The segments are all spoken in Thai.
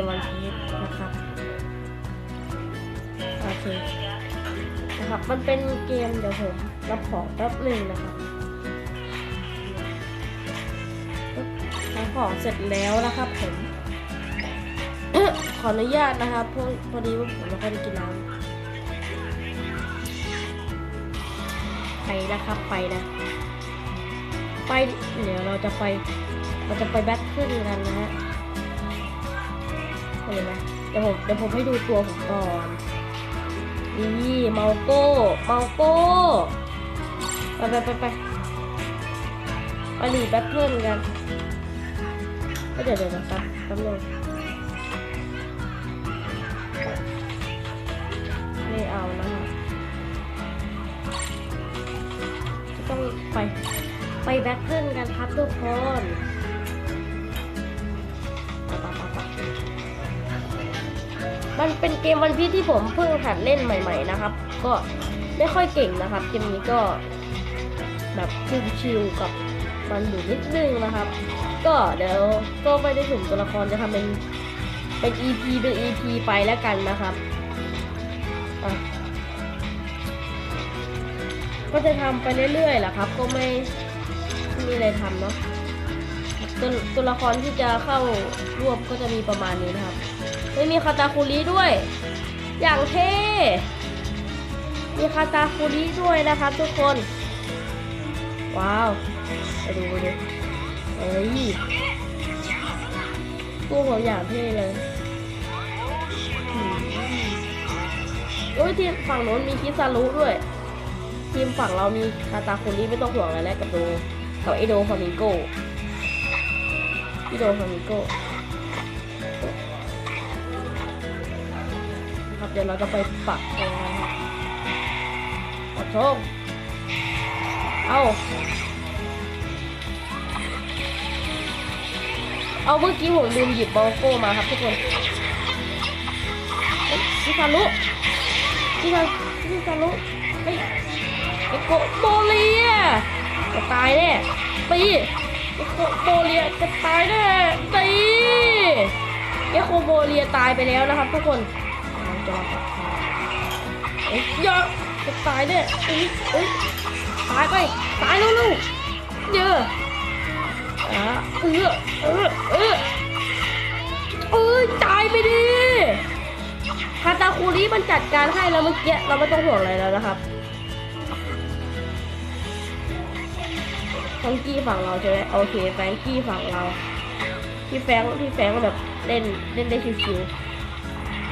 มวันพีชนะครับโอเคนะครับ มันเป็นเกมเดี๋ยวผมรับของแป๊บหนึ่งนะครับรับของเสร็จแล้วนะครับผมขออนุญาตนะครับพพอดีว่าผมไม่ค่อยได้กินน้ำไปนะครับไปนะ ไปเดี๋ยวเราจะไปเราจะไปแบทเทิลกันนะฮะ เห็นไหมเดี๋ยวผมเดี๋ยวผมให้ดูตัวผมก่อนนี่เมาโก้เมาโก้ไปไปไปไปไปหลีแบทเทิลกันก็เดี๋ยวเดี๋ยวนะครับแป๊บนึงไม่เอานะครับจะต้องไปไปแบทเทิลกันครับทุกคน มันเป็นเกมวันพีที่ผมเพิ่งหัดเล่นใหม่ๆนะครับ ก็ไม่ค่อยเก่งนะครับ เกมนี้ก็แบบชิวๆกับมันอยู่นิดนึงนะครับ ก็เดี๋ยวก็ไม่ได้ถึงตัวละครจะทำเป็นเป็น EP เป็น EP ไปแล้วกันนะครับก็จะทำไปเรื่อยๆแหละครับ ก็ไม่ไมีอะไรทำเนาะตัวตัวละครที่จะเข้าร่วมก็จะมีประมาณนี้นะครับ ไม่มีคาตาคุริด้วย อย่างเท่มีคาตาคุริด้วยนะครับทุกคน ว้าวไปดูดูเอ้ยตู้ผมอย่างเท่เลยโอ้ยทีมฝั่งโน้นมีคิซารุด้วย ทีมฝั่งเรามีคาตาคุริไม่ต้องห่วงอะไรแล้วกับโดกับไอโดฟามิงโกพี่โดฟามิงโก เดี๋ยวเราจะไปปักตรงนั้นขอโทษเอาเอาเมื่อกี้ผมลืมหยิบบอลโก้มาครับทุกคนเฮ้ยพี่ซารุพี่ซาพี่ซารุเฮ้ยไอโกโบเลียจะตายแน่ตีไอโกโบเลียจะตายแน่ตีไอโคโบเลียตายไปแล้วนะครับทุกคน เราจะมาเอ้ยยาจะตายแน่เอ้ยเอ้ยตายไปตายเร็วๆเยอะอะเออเออเออเอ้ยตายไปดิคาตาคูริมันจัดการให้แล้วเมื่อกี้เราไม่ต้องห่วงอะไรแล้วนะครับแฟงกี้ฝั่งเราใช่ไหมโอเคแฟงกี้ฝั่งเราพี่แฟงค์พี่แฟงแบบเล่นเล่นได้ชิวๆ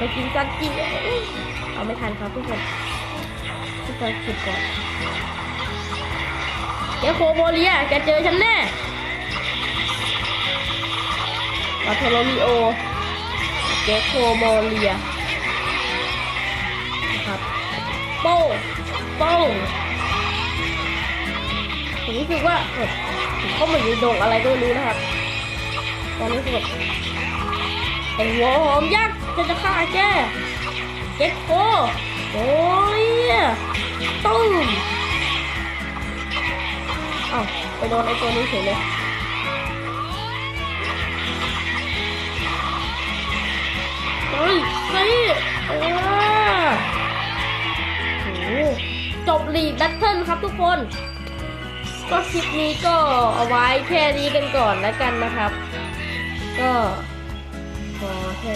ไปกินซันกี้เอาไม่ทันครับทุกคนพี่แฟรงค์คิดก่อนแกโคโบเลียแกเจอฉันแน่บาโทโลมิโอเกโคโมเลียนะครับโป้โป้งผมรู้สึกว่าผมเข้ามาอยู่ดงอะไรก็ไม่รู้นะครับ ตอนนี้คือแบบ ไอหัวหอมยักษ์จะจะฆ่าแกเก็กโคโอ้ยตุ้มอ้าวไปโดนไอตัวนี้เฉยเลยเฮ้ยสิเออจบลีกแบทเทิลครับทุกคน ก็คลิปนี้ก็เอาไว้แค่นี้กันก่อนแล้วกันนะครับ ก็ for him